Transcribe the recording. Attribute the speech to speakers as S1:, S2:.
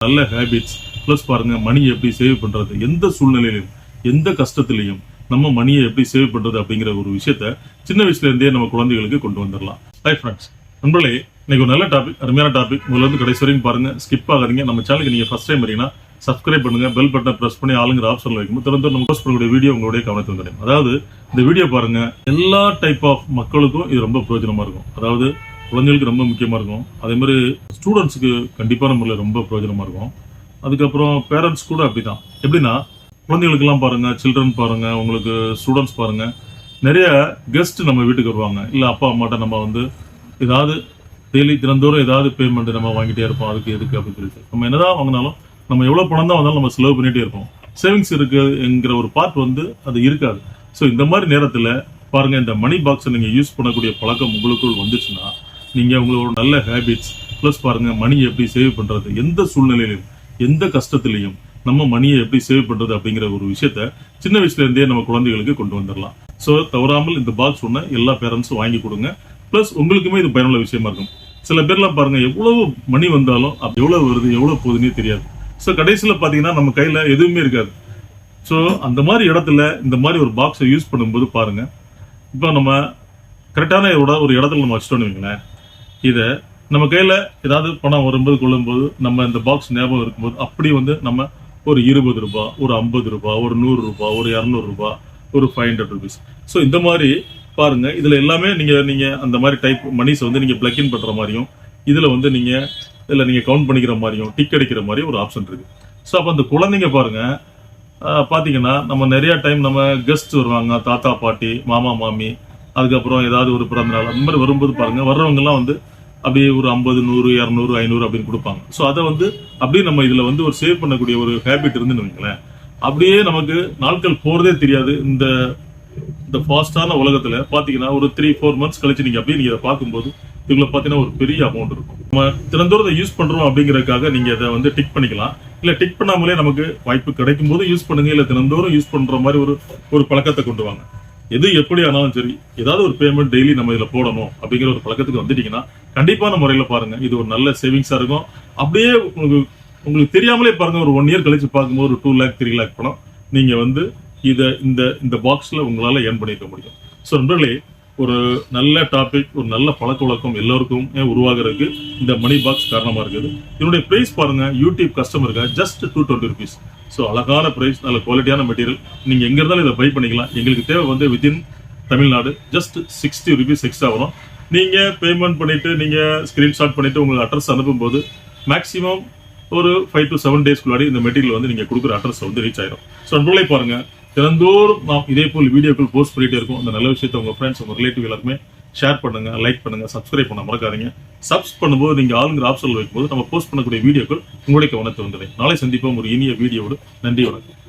S1: நல்ல habits plus பாருங்க மணி எப்படி சேவ் பண்ணுறது எந்த சூழ்நிலையிலும் எந்த கஷ்டத்துலையும் நம்ம மணியை எப்படி சேவ் பண்ணுறது அப்படிங்கிற ஒரு விஷயத்த சின்ன வயசுல இருந்தே நம்ம குழந்தைகளுக்கு கொண்டு வந்துடலாம் ஹை ஃப்ரெண்ட்ஸ் நண்பர்களே இன்னைக்கு ஒரு நல்ல டாபிக் அருமையான டாபிக் உங்களுக்கு கடைசி வரைக்கும் பாருங்க ஸ்கிப் ஆகாதீங்க. நம்ம சேனலுக்கு நீங்கள் ஃபர்ஸ்ட் டைம் வரீங்கன்னா சப்ஸ்கிரைப் பண்ணுங்க பெல் பட்டனை ப்ரெஸ் பண்ணி ஆளுங்கிற ஆப்ஷன் வைக்கும் திறந்து நம்ம போஸ்ட் பண்ணக்கூடிய வீடியோ உங்களுடைய கவனத்தில் வந்துடும். அதாவது இந்த வீடியோ பாருங்க எல்லா டைப் ஆஃப் மக்களுக்கும் இது ரொம்ப பிரயோஜனமாக இருக்கும். அதாவது குழந்தைகளுக்கு ரொம்ப முக்கியமாக இருக்கும். அதே மாதிரி ஸ்டூடெண்ட்ஸுக்கு கண்டிப்பான முறையில் ரொம்ப பிரயோஜனமாக இருக்கும். அதுக்கப்புறம் பேரண்ட்ஸ் கூட அப்படி தான் எப்படின்னா குழந்தைகளுக்கெல்லாம் பாருங்கள் சில்ட்ரன் பாருங்கள் உங்களுக்கு ஸ்டூடெண்ட்ஸ் பாருங்க. நிறைய கெஸ்ட் நம்ம வீட்டுக்கு வருவாங்க. இல்லை அப்பா அம்மாட்ட நம்ம வந்து ஏதாவது டெய்லி தினந்தோறும் ஏதாவது பேமெண்ட் நம்ம வாங்கிட்டே இருப்போம். அதுக்கு எதுக்கு அப்படின்னு சொல்லிட்டு. நம்ம என்னதான் வாங்கினாலும் நம்ம எவ்வளோ பணம் தான் வந்தாலும் நம்ம செலவு பண்ணிகிட்டே இருப்போம். சேவிங்ஸ் இருக்கு என்கிற ஒரு பார்ட் வந்து அது இருக்காது. ஸோ இந்த மாதிரி நேரத்தில் பாருங்கள் இந்த மணி பாக்ஸை நீங்கள் யூஸ் பண்ணக்கூடிய பழக்கம் உங்களுக்குள் வந்துச்சுன்னா நீங்கள் உங்களோட நல்ல ஹேபிட்ஸ் ப்ளஸ் பாருங்கள் மணியை எப்படி சேவ் பண்ணுறது எந்த சூழ்நிலையிலும் எந்த கஷ்டத்துலையும் நம்ம மணியை எப்படி சேவ் பண்ணுறது அப்படிங்கிற ஒரு விஷயத்த சின்ன வயசுலேருந்தே நம்ம குழந்தைகளுக்கு கொண்டு வந்துடலாம். ஸோ தவறாமல் இந்த பாக்ஸ் ஒன்று எல்லா பேரண்ட்ஸும் வாங்கி கொடுங்க. ப்ளஸ் உங்களுக்குமே இது பயனுள்ள விஷயமா இருக்கும். சில பேர்லாம் பாருங்கள் எவ்வளவு மணி வந்தாலும் அது எவ்வளோ வருது எவ்வளோ போகுதுன்னே தெரியாது. ஸோ கடைசியில் பார்த்தீங்கன்னா நம்ம கையில் எதுவுமே இருக்காது. ஸோ அந்த மாதிரி இடத்துல இந்த மாதிரி ஒரு பாக்ஸை யூஸ் பண்ணும்போது பாருங்க இப்போ நம்ம கரெக்டான ஒரு இடத்துல நம்ம வச்சிட்டோம்னு வைங்களேன். இதை நம்ம கையில் ஏதாவது பணம் வரும்போது கொள்ளும்போது நம்ம இந்த பாக்ஸ் ஞாபகம் இருக்கும்போது அப்படி வந்து நம்ம ஒரு இருபது ரூபா ஒரு ஐம்பது ரூபா ஒரு நூறு ரூபா ஒரு இரநூறு ஒரு ஃபைவ் ஹண்ட்ரட் ருபீஸ் ஸோ இந்த மாதிரி பாருங்க. இதில் எல்லாமே நீங்கள் நீங்கள் அந்த மாதிரி டைப் மணிஸை வந்து நீங்கள் பிளக் இன் பண்ணுற மாதிரியும் இதில் வந்து நீங்கள் இதில் நீங்கள் கவுண்ட் பண்ணிக்கிற மாதிரியும் டிக் அடிக்கிற மாதிரியும் ஒரு ஆப்ஷன் இருக்குது ஸோ அப்போ அந்த குழந்தைங்க பாருங்கள் பார்த்தீங்கன்னா நம்ம நிறையா டைம் நம்ம கெஸ்ட் வருவாங்க. தாத்தா பாட்டி மாமா மாமி அதுக்கப்புறம் ஏதாவது ஒரு பிறந்த நாள் அந்த மாதிரி வரும்போது பாருங்க வர்றவங்கலாம் வந்து அப்படியே ஒரு ஐம்பது நூறு இரநூறு ஐநூறு அப்படின்னு கொடுப்பாங்க. ஸோ அதை வந்து அப்படியே நம்ம இதில் வந்து ஒரு சேவ் பண்ணக்கூடிய ஒரு ஹேபிட் இருந்துன்னு வைங்களேன். அப்படியே நமக்கு நாட்கள் போகிறதே தெரியாது. இந்த இந்த ஃபாஸ்டான உலகத்தில் பார்த்தீங்கன்னா ஒரு த்ரீ ஃபோர் மந்த்ஸ் கழிச்சு நீங்கள் அப்படியே நீங்கள் இதை பார்க்கும்போது இதுல பார்த்தீங்கன்னா ஒரு பெரிய அமௌண்ட் இருக்கும். நம்ம தினந்தோறும் யூஸ் பண்ணுறோம் அப்படிங்கிறதுக்காக நீங்கள் அதை வந்து டிக் பண்ணிக்கலாம். இல்லை டிக் பண்ணாமலே நமக்கு வாய்ப்பு கிடைக்கும் போது யூஸ் பண்ணுங்க. இல்லை தினந்தோறும் யூஸ் பண்ணுற மாதிரி ஒரு ஒரு பழக்கத்தை கொண்டு வாங்க. எது எப்படி ஆனாலும் சரி ஏதாவது ஒரு பேமெண்ட் டெய்லி நம்ம இதில் போடணும் அப்படிங்கிற ஒரு பழக்கத்துக்கு வந்துட்டீங்கன்னா கண்டிப்பான முறையில பாருங்க. இது ஒரு நல்ல சேவிங்ஸாக இருக்கும். அப்படியே உங்களுக்கு உங்களுக்கு தெரியாமலே பாருங்க ஒரு ஒன் இயர் கழிச்சு பார்க்கும்போது ஒரு டூ லேக் த்ரீ லேக் பணம் நீங்க வந்து இதை இந்த இந்த பாக்ஸ்ல உங்களால ஏர்ன் பண்ணிக்க முடியும். ஸோ நண்பர்களே ஒரு நல்ல டாபிக் ஒரு நல்ல பழக்க வழக்கம் எல்லோருக்கும் உருவாகிறதுக்கு இந்த மணி பாக்ஸ் காரணமா இருக்குது. இதனுடைய ப்ரைஸ் பாருங்க யூடியூப் கஸ்டமருக்கு just two twenty rupees so அழகான ப்ரைஸ் நல்ல குவாலிட்டியான மெட்டீரியல் நீங்கள் எங்கே இருந்தாலும் இதை பை பண்ணிக்கலாம். எங்களுக்கு தேவை வந்து within Tamil Nadu. Just sixty rupees extra வரும். நீங்கள் பேமெண்ட் பண்ணிவிட்டு நீங்கள் ஸ்க்ரீன்ஷாட் பண்ணிவிட்டு உங்களுக்கு அட்ரஸ் அனுப்பும்போது மேக்ஸிமம் ஒரு ஃபைவ் டு செவன் டேஸ்க்குள்ளாடி இந்த மெட்டீரியல் வந்து நீங்கள் கொடுக்குற அட்ரஸ் வந்து ரீச் ஆயிடும் ஸோ நண்பர்களே பாருங்கள் தினந்தோறும் நாம் இதே போல் வீடியோக்கள் போஸ்ட் பண்ணிகிட்டே இருக்கோம். அந்த நல்ல விஷயத்தை உங்கள் ஃப்ரெண்ட்ஸ் உங்கள் ரிலேட்டிவ் எல்லாருமே ஷேர் பண்ணுங்க லைக் பண்ணுங்க சப்ஸ்கிரைப் பண்ண மறக்காதீங்க. சப்ஸ் பண்ணும்போது நீங்க ஆளுங்கிற ஆப்ஷன் வைக்கும்போது நம்ம போஸ்ட் பண்ணக்கூடிய வீடியோக்கள் உங்களுடைய கவனத்தை வந்தது நாளை சந்திப்போம் ஒரு இனிய வீடியோடு நன்றி வணக்கம்.